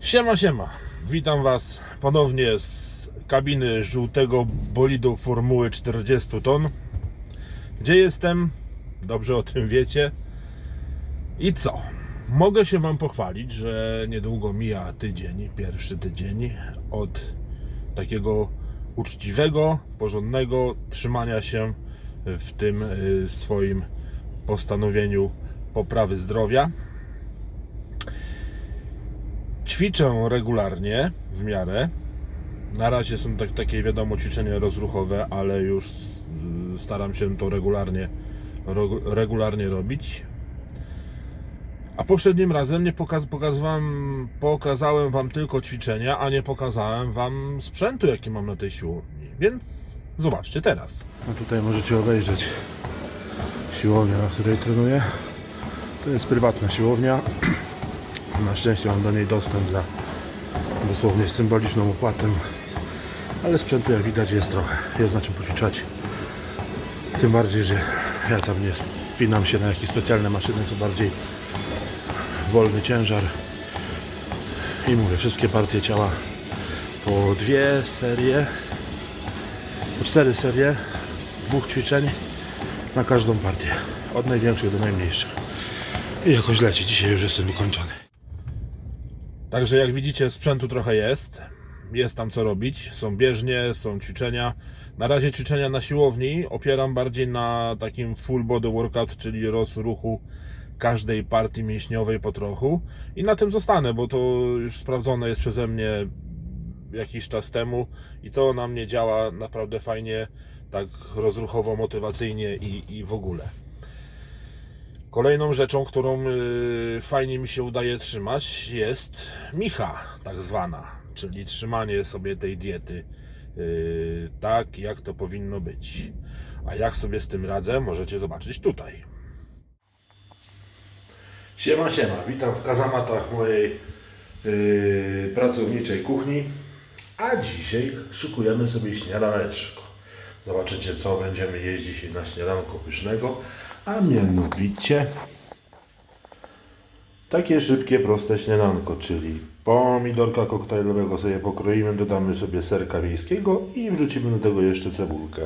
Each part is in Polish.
Siema, siema. Witam Was ponownie z kabiny żółtego bolidu Formuły 40 ton. Gdzie jestem? Dobrze o tym wiecie. I co? Mogę się Wam pochwalić, że niedługo mija tydzień, pierwszy tydzień od takiego uczciwego, porządnego trzymania się w tym y, swoim postanowieniu poprawy zdrowia. Ćwiczę regularnie w miarę. Na razie są tak, takie wiadomo ćwiczenia rozruchowe, ale już y, staram się to regularnie, regularnie robić. A poprzednim razem nie pokaz, pokazywałem, pokazałem Wam tylko ćwiczenia, a nie pokazałem Wam sprzętu, jaki mam na tej siłowni. Więc zobaczcie teraz. No tutaj możecie obejrzeć siłownię, na której trenuję. To jest prywatna siłownia. Na szczęście mam do niej dostęp za dosłownie symboliczną opłatę. Ale sprzętu jak widać jest trochę. Jest na czym poćwiczać. Tym bardziej, że ja tam nie spinam się na jakieś specjalne maszyny, co bardziej wolny ciężar. I mówię, wszystkie partie ciała po dwie serie po cztery serie dwóch ćwiczeń na każdą partię. Od największych do najmniejszych. I jakoś leci. Dzisiaj już jestem ukończony. Także jak widzicie, sprzętu trochę jest. Jest tam co robić. Są bieżnie, są ćwiczenia. Na razie ćwiczenia na siłowni opieram bardziej na takim full body workout, czyli rozruchu każdej partii mięśniowej po trochu. I na tym zostanę, bo to już sprawdzone jest przeze mnie jakiś czas temu i to na mnie działa naprawdę fajnie, tak rozruchowo, motywacyjnie i, i w ogóle. Kolejną rzeczą, którą y, fajnie mi się udaje trzymać, jest micha, tak zwana, czyli trzymanie sobie tej diety y, tak, jak to powinno być. A jak sobie z tym radzę, możecie zobaczyć tutaj. Siema, siema, witam w kazamatach mojej y, pracowniczej kuchni. A dzisiaj szykujemy sobie śniadaneczko. Zobaczycie, co będziemy jeść dzisiaj na śniadanko pysznego. A mianowicie takie szybkie, proste śniadanko, czyli pomidorka koktajlowego sobie pokroimy, dodamy sobie serka wiejskiego i wrzucimy do tego jeszcze cebulkę.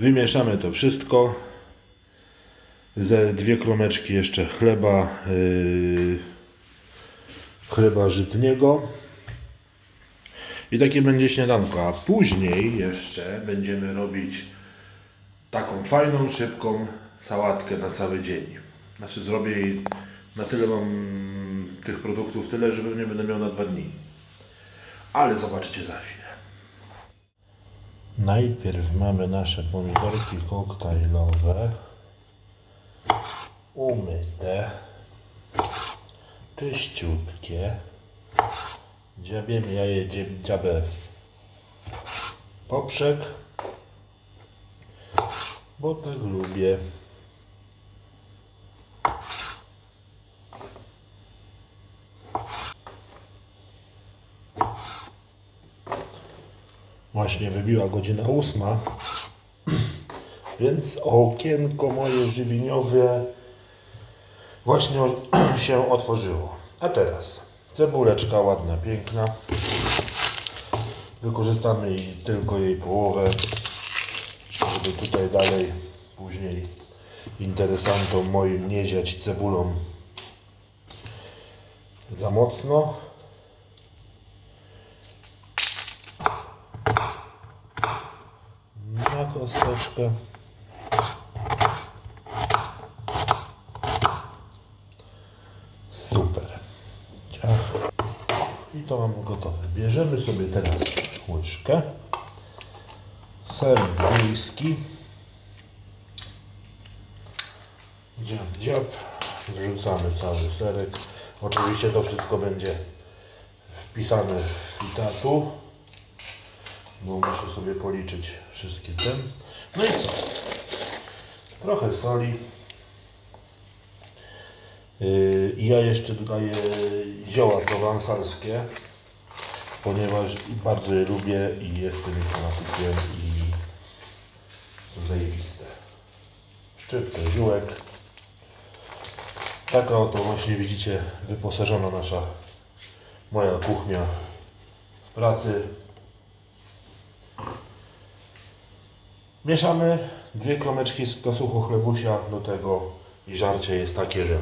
Wymieszamy to wszystko. Ze dwie kromeczki jeszcze chleba, yy, chleba żytniego. I takie będzie śniadanko, a później jeszcze będziemy robić taką fajną, szybką sałatkę na cały dzień. Znaczy zrobię jej na tyle mam tych produktów tyle, że nie będę miał na dwa dni. Ale zobaczycie za chwilę. Najpierw mamy nasze pomidorki koktajlowe umyte czyściutkie dziabiemy jaje dzia- dziabę poprzek bo tak lubię Właśnie wybiła godzina ósma, więc okienko moje żywieniowe właśnie się otworzyło. A teraz cebuleczka ładna, piękna. Wykorzystamy tylko jej połowę, żeby tutaj dalej później interesantom moim nie ziać cebulą za mocno. Na kosteczkę. Super. I to mamy gotowe. Bierzemy sobie teraz łyżkę. Ser wiejski. Dziab, dziab. Wrzucamy cały serek. Oczywiście to wszystko będzie wpisane w fitatu. Bo muszę sobie policzyć wszystkie ten. No i co? Trochę soli. Yy, ja jeszcze dodaję zioła prowansalskie, ponieważ bardzo je lubię i jestem ich fanatykiem zajebiste. Szczyptę ziółek. Taka oto właśnie widzicie wyposażona nasza Moja kuchnia w pracy. Mieszamy dwie kromeczki do sucho chlebusia do tego i żarcie jest takie, że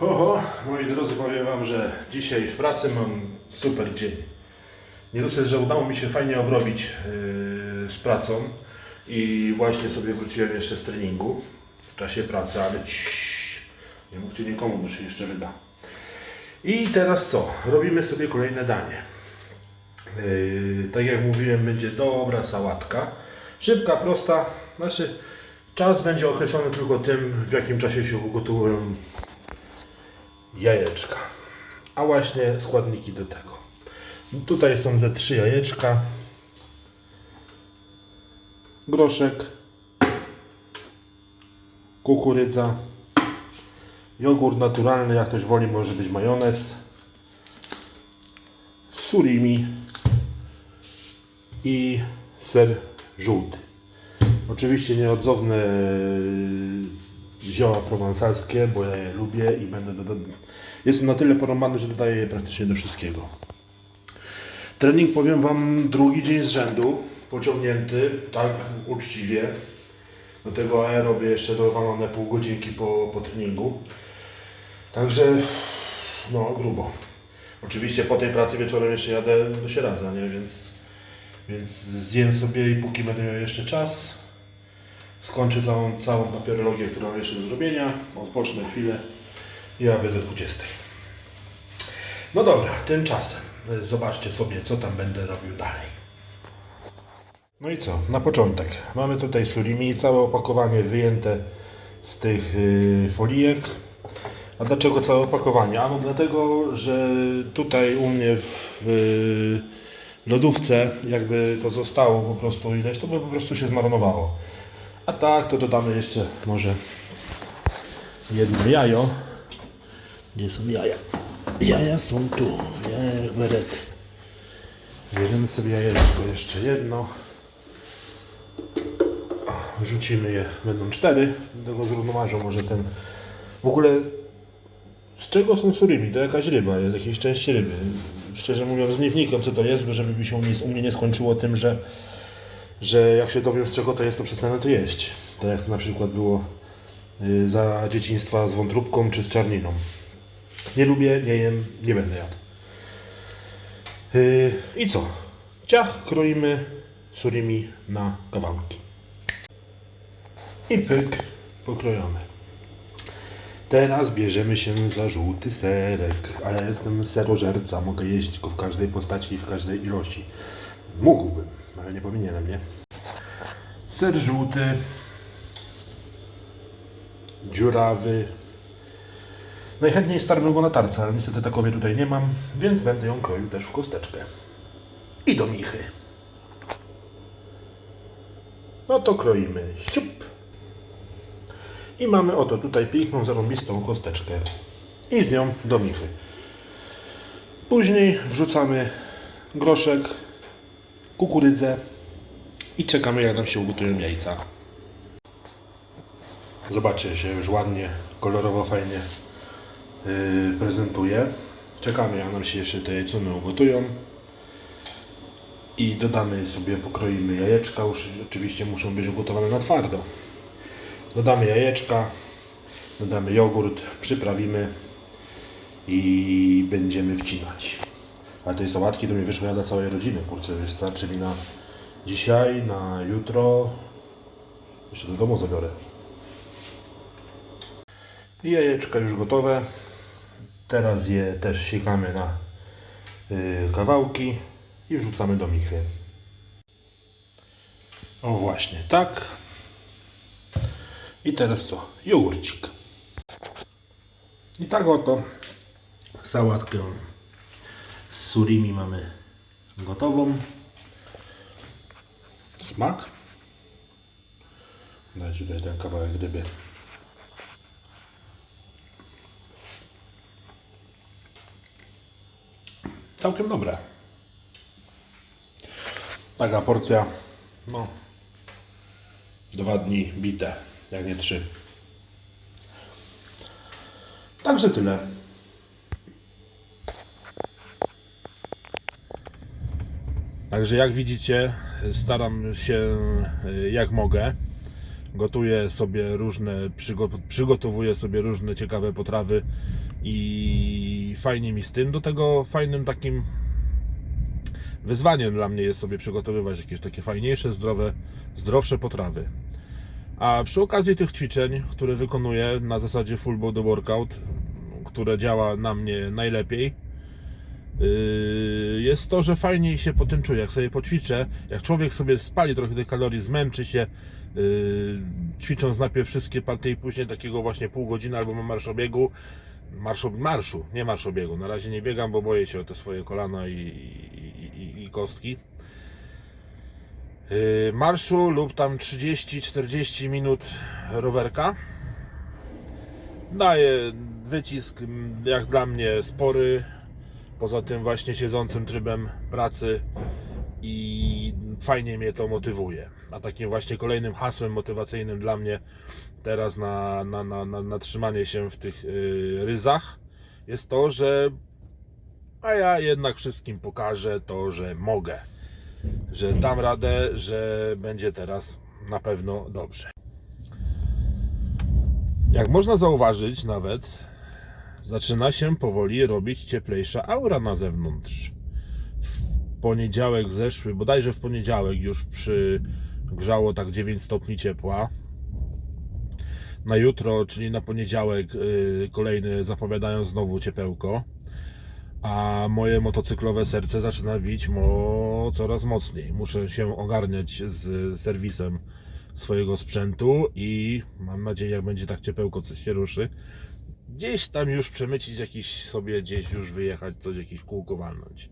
Oho, moi drodzy, powiem Wam, że dzisiaj w pracy mam super dzień. Nie dosyć, że udało mi się fajnie obrobić yy, z pracą i właśnie sobie wróciłem jeszcze z treningu w czasie pracy, ale ciii, nie mówcie nikomu, bo się jeszcze wyda. I teraz co? Robimy sobie kolejne danie. Yy, tak jak mówiłem, będzie dobra sałatka. Szybka, prosta. Znaczy, czas będzie określony tylko tym, w jakim czasie się ugotują jajeczka. A właśnie składniki do tego. Tutaj są ze trzy jajeczka, groszek, kukurydza, jogurt naturalny, jak ktoś woli, może być majonez, surimi i ser żółty. Oczywiście nieodzowne zioła prowansalskie, bo ja je lubię i będę dodawał. Jestem na tyle porąbany, że dodaję je praktycznie do wszystkiego. Trening powiem Wam drugi dzień z rzędu, pociągnięty, tak uczciwie. Do tego ja robię jeszcze dowalone pół godzinki po, po treningu. Także, no grubo. Oczywiście po tej pracy wieczorem jeszcze jadę do Sieradza, nie? Więc, więc zjem sobie i póki będę miał jeszcze czas, skończę całą, całą papierologię, którą mam jeszcze do zrobienia, odpocznę chwilę i będę 20. No dobra, tymczasem y, zobaczcie sobie, co tam będę robił dalej. No i co? Na początek mamy tutaj surimi, całe opakowanie wyjęte z tych y, folijek. A dlaczego całe opakowanie? Ano dlatego, że tutaj u mnie w y, lodówce jakby to zostało po prostu ileś, to by po prostu się zmarnowało. A tak, to dodamy jeszcze może jedno jajo. Gdzie są jaja? Jaja są tu, jaja jak berety. Bierzemy sobie jajeczko jeszcze jedno. Rzucimy je, będą cztery. Tego zrównoważą może ten... W ogóle z czego są surimi? To jakaś ryba, jest jakiejś części ryby. Szczerze mówiąc nie co to jest, żeby mi się u mnie nie skończyło tym, że że jak się dowiem z czego to jest, to przestanę to jeść. Tak jak to na przykład było y, za dzieciństwa z wątróbką czy z czarniną. Nie lubię, nie jem, nie będę jadł. Y, I co? Ciach kroimy surimi na kawałki. I pyk pokrojone. Teraz bierzemy się za żółty serek, a ja jestem serożerca, mogę jeść go w każdej postaci i w każdej ilości. Mógłbym, ale nie powinienem, nie? Ser żółty, dziurawy. Najchętniej starłbym go na tarce, ale niestety takowej tutaj nie mam, więc będę ją kroił też w kosteczkę. I do michy. No to kroimy siup. I mamy oto tutaj piękną, zarąbistą kosteczkę. I z nią do michy. Później wrzucamy groszek, kukurydzę i czekamy jak nam się ugotują jajca. Zobaczcie się już ładnie, kolorowo, fajnie yy, prezentuje. Czekamy jak nam się jeszcze te jajcuny ugotują. I dodamy sobie, pokroimy jajeczka, już oczywiście muszą być ugotowane na twardo. Dodamy jajeczka, dodamy jogurt, przyprawimy i będziemy wcinać. Ale tej sałatki to mi wyszło ja dla całej rodziny, kurczę, wystarczy mi na dzisiaj, na jutro. Jeszcze do domu zabiorę. I jajeczka już gotowe. Teraz je też siekamy na y, kawałki i wrzucamy do michy. O właśnie, tak. I teraz co? Jogurcik. I tak oto sałatkę surimi mamy gotową. Smak. Dajcie tutaj ten kawałek ryby. Całkiem dobre. Taka porcja, no, dwa dni bite, jak nie trzy. Także tyle. Także jak widzicie, staram się y, jak mogę. Gotuję sobie różne, przygo- przygotowuję sobie różne ciekawe potrawy i fajnie mi z tym. Do tego fajnym takim wyzwaniem dla mnie jest sobie przygotowywać jakieś takie fajniejsze, zdrowe, zdrowsze potrawy. A przy okazji tych ćwiczeń, które wykonuję na zasadzie full body workout, które działa na mnie najlepiej, jest to, że fajniej się po tym czuję. Jak sobie poćwiczę, jak człowiek sobie spali trochę tych kalorii, zmęczy się, yy, ćwicząc najpierw wszystkie partie i później takiego właśnie pół godziny albo marszobiegu, marszu, marszu, nie marszobiegu. Na razie nie biegam, bo boję się o te swoje kolana i, i, i, i kostki. Yy, marszu lub tam 30-40 minut rowerka daje wycisk jak dla mnie spory poza tym właśnie siedzącym trybem pracy i fajnie mnie to motywuje. A takim właśnie kolejnym hasłem motywacyjnym dla mnie teraz na, na, na, na, na trzymanie się w tych yy, ryzach jest to, że a ja jednak wszystkim pokażę to, że mogę, że dam radę, że będzie teraz na pewno dobrze. Jak można zauważyć nawet, zaczyna się powoli robić cieplejsza aura na zewnątrz. W poniedziałek zeszły, bodajże w poniedziałek już przygrzało tak 9 stopni ciepła. Na jutro, czyli na poniedziałek yy, kolejny zapowiadają znowu ciepełko. A moje motocyklowe serce zaczyna bić mo coraz mocniej. Muszę się ogarniać z serwisem swojego sprzętu i mam nadzieję, jak będzie tak ciepełko, coś się ruszy, gdzieś tam już przemycić jakiś sobie, gdzieś już wyjechać, coś, jakieś kółko walnąć.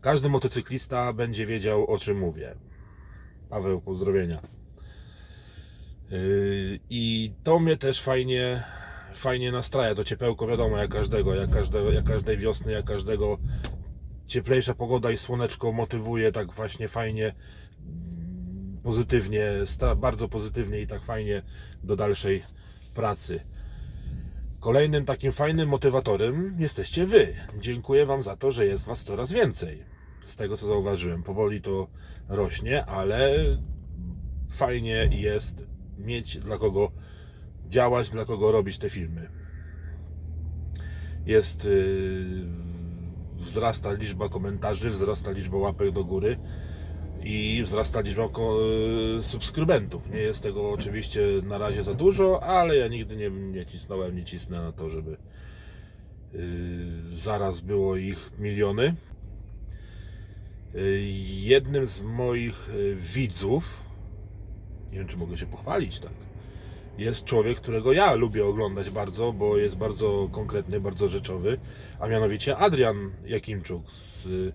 Każdy motocyklista będzie wiedział, o czym mówię. Paweł, pozdrowienia. Yy, I to mnie też fajnie, fajnie nastraja. To ciepełko, wiadomo, jak każdego, jak, każdego, jak każdej wiosny, jak każdego cieplejsza pogoda i słoneczko motywuje tak właśnie fajnie, pozytywnie, bardzo pozytywnie i tak fajnie do dalszej pracy. Kolejnym takim fajnym motywatorem jesteście Wy. Dziękuję Wam za to, że jest Was coraz więcej. Z tego co zauważyłem, powoli to rośnie, ale fajnie jest mieć dla kogo działać, dla kogo robić te filmy. Jest yy, wzrasta liczba komentarzy, wzrasta liczba łapek do góry i wzrasta liczba y, subskrybentów. Nie jest tego oczywiście na razie za dużo, ale ja nigdy nie, nie cisnąłem, nie cisnę na to, żeby y, zaraz było ich miliony. Y, Jednym z moich widzów, nie wiem czy mogę się pochwalić tak, jest człowiek, którego ja lubię oglądać bardzo, bo jest bardzo konkretny, bardzo rzeczowy, a mianowicie Adrian Jakimczuk z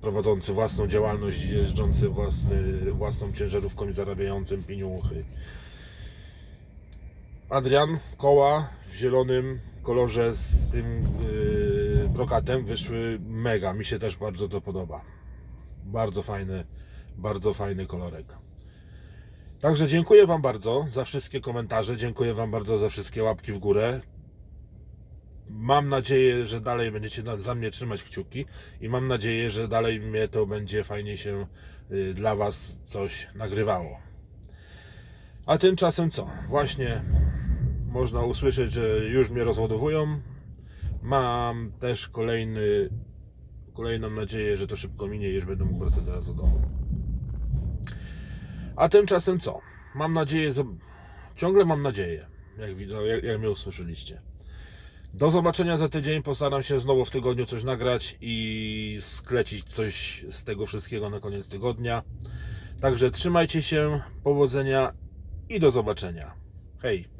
prowadzący własną działalność, jeżdżący własny, własną ciężarówką i zarabiającym pieniądze. Adrian, koła w zielonym kolorze z tym yy, brokatem wyszły mega. Mi się też bardzo to podoba. Bardzo fajny, bardzo fajny kolorek. Także dziękuję Wam bardzo za wszystkie komentarze, dziękuję Wam bardzo za wszystkie łapki w górę. Mam nadzieję, że dalej będziecie za mnie trzymać kciuki i mam nadzieję, że dalej mnie to będzie fajnie się y, dla Was coś nagrywało. A tymczasem co? Właśnie można usłyszeć, że już mnie rozładowują. Mam też kolejny, kolejną nadzieję, że to szybko minie i już będę mógł wracać zaraz do domu. A tymczasem co? Mam nadzieję, ciągle mam nadzieję, jak widzę, jak, jak mnie usłyszeliście. Do zobaczenia za tydzień. Postaram się znowu w tygodniu coś nagrać i sklecić coś z tego wszystkiego na koniec tygodnia. Także trzymajcie się, powodzenia i do zobaczenia. Hej!